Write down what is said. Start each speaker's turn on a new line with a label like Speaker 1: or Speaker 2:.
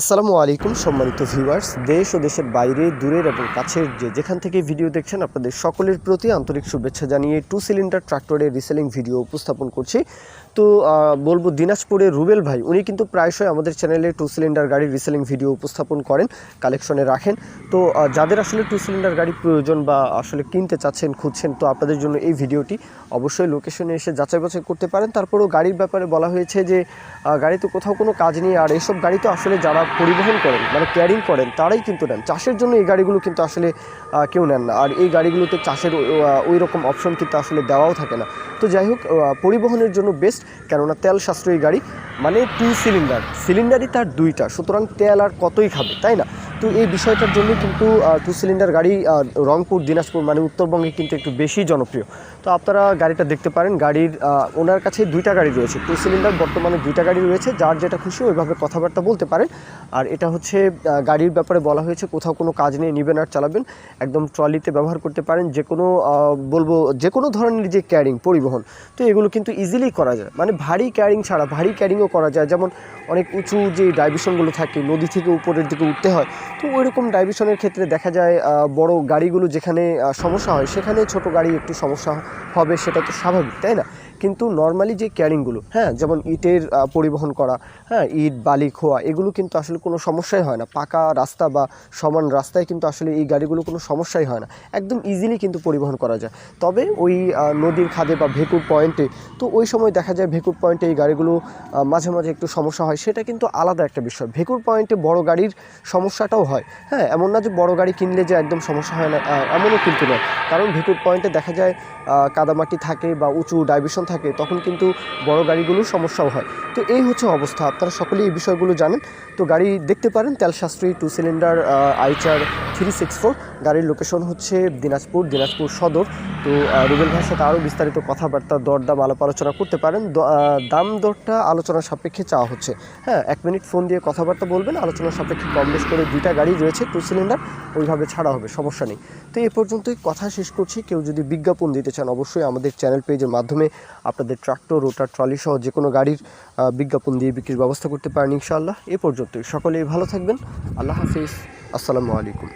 Speaker 1: আসসালামু আলাইকুম, সম্মানিত ভিউয়ার্স দেশ ও দেশের বাইরে, দূরের এবং কাছের যে যেখান থেকে ভিডিও দেখছেন, আপনাদের সকলের প্রতি আন্তরিক শুভেচ্ছা জানিয়ে টু সিলিন্ডার ট্রাক্টরের রিসেলিং ভিডিও উপস্থাপন করছি। তো বলব দিনাজপুরের রুবেল ভাই, উনি কিন্তু প্রায়শই আমাদের চ্যানেলে টু সিলিন্ডার গাড়ির রিসেলিং ভিডিও উপস্থাপন করেন কালেকশনে রাখেন। তো যাদের আসলে টু সিলিন্ডার গাড়ি প্রয়োজন বা আসলে কিনতে চাচ্ছেন, খুঁজছেন, তো আপনাদের জন্য এই ভিডিওটি অবশ্যই লোকেশনে এসে যাচাই বাছাই করতে পারেন। তারপরেও গাড়ির ব্যাপারে বলা হয়েছে যে গাড়িতে কোথাও কোনো কাজ নেই, আর এইসব গাড়ি তো আসলে যারা পরিবহন করেন মানে ক্যারিং করেন, তারাই কিন্তু নেন। চাষের জন্য এই গাড়িগুলো কিন্তু আসলে কেউ নেন না। আর এই গাড়িগুলোতে চাষের ওই রকম অপশন কিন্তু আসলে দেওয়াও থাকে না। তো যাই হোক পরিবহনের জন্য বেস্ট কেননা তেল সাশ্রয়ী গাড়ি মানে টু সিলিন্ডার সিলিন্ডারই তার দুইটা, সুতরাং তেল আর কতই খাবে, তাই না? তো এই বিষয়টার জন্য কিন্তু টু সিলিন্ডার গাড়ি রংপুর, দিনাজপুর মানে উত্তরবঙ্গে কিন্তু একটু বেশি জনপ্রিয়। তো আপনারা গাড়িটা দেখতে পারেন, গাড়ির ওনার কাছে দুইটা গাড়ি রয়েছে। টু সিলিন্ডার বর্তমানে দুইটা গাড়ি রয়েছে, যার যেটা খুশি ওইভাবে কথাবার্তা বলতে পারেন। আর এটা হচ্ছে গাড়ির ব্যাপারে বলা হয়েছে, কোথাও কোনো কাজ নিয়ে নেবেন আর চালাবেন। একদম ট্রলিতে ব্যবহার করতে পারেন, যে কোনো বলব, যে কোনো ধরনের যে ক্যারিং, পরিবহন, তো এগুলো কিন্তু ইজিলি করা যায়। মানে ভারী ক্যারিং ছাড়া, ভারী ক্যারিংও করা যায়। যেমন অনেক উঁচু যে ডাইভিশনগুলো থাকে, নদী থেকে উপরের দিকে উঠতে হয় তো ওইরকম ডাইভিশনের ক্ষেত্রে দেখা যায় বড় গাড়িগুলো যেখানে সমস্যা হয়, সেখানে ছোট গাড়ি একটু সমস্যা হবে, সেটা তো স্বাভাবিক, তাই না? কিন্তু নর্মালি যে ক্যারিংগুলো হ্যাঁ যেমন ইটের পরিবহন করা হ্যাঁ ইট, বালি, খোয়া, এগুলো কিন্তু আসলে কোনো সমস্যাই হয় না। পাকা রাস্তা বা সমান রাস্তায় কিন্তু আসলে এই গাড়িগুলো কোনো সমস্যাই হয় না। একদম ইজিলি কিন্তু পরিবহন করা যায়। তবে ওই নদীর খাদে বা ভেকুর পয়েন্টে, তো ওই সময় দেখা যায় ভেকুর পয়েন্টে এই গাড়িগুলো মাঝে মাঝে একটু সমস্যা হয়। সেটা কিন্তু আলাদা একটা বিষয়। ভেকুর পয়েন্টে বড় গাড়ির সমস্যাটাও হয়। হ্যাঁ এমন না যে বড় গাড়ি কিনলে যে একদম সমস্যা হয় না এমনও কিন্তু নয়। কারণ ভেকুর পয়েন্টে দেখা যায় কাদামাটি থাকে বা উঁচু ডাইভিশন থাকে, তখন কিন্তু বড় গাড়িগুলোর সমস্যাও হয়। তো এই হচ্ছে অবস্থা, আপনারা সকলেই এই বিষয়গুলো জানেন। তো গাড়ি দেখতে পারেন তেল সাশ্রয়ী two cylinder Eicher three six four গাড়ির লোকেশন হচ্ছে দিনাজপুর দিনাজপুর সদর। তো রুবেল ভাইয়ের সাথে আরও বিস্তারিত কথাবার্তা, দরদাম, আলাপ আলোচনা করতে পারেন। দাম দরটা আলোচনার সাপেক্ষে চাওয়া হচ্ছে। হ্যাঁ এক মিনিট ফোন দিয়ে কথাবার্তা বলবেন, আলোচনার সাপেক্ষে কম বেশ করে দুইটা গাড়ি রয়েছে টু সিলিন্ডার ওইভাবে ছাড়া হবে, সমস্যা নেই। তো এ পর্যন্তই, কথা শেষ করছি। কেউ যদি বিজ্ঞাপন দিতে চান, অবশ্যই আমাদের চ্যানেল পেজের মাধ্যমে আপনাদের ট্রাক্টর, রোটার, ট্রলি সহ যে কোনো গাড়ির বিজ্ঞাপন দিয়ে বিক্রির ব্যবস্থা করতে পারেন ইনশাআল্লাহ। এ পর্যন্তই। সকলেই ভালো থাকবেন। আল্লাহ হাফিজ। আসসালামু আলাইকুম।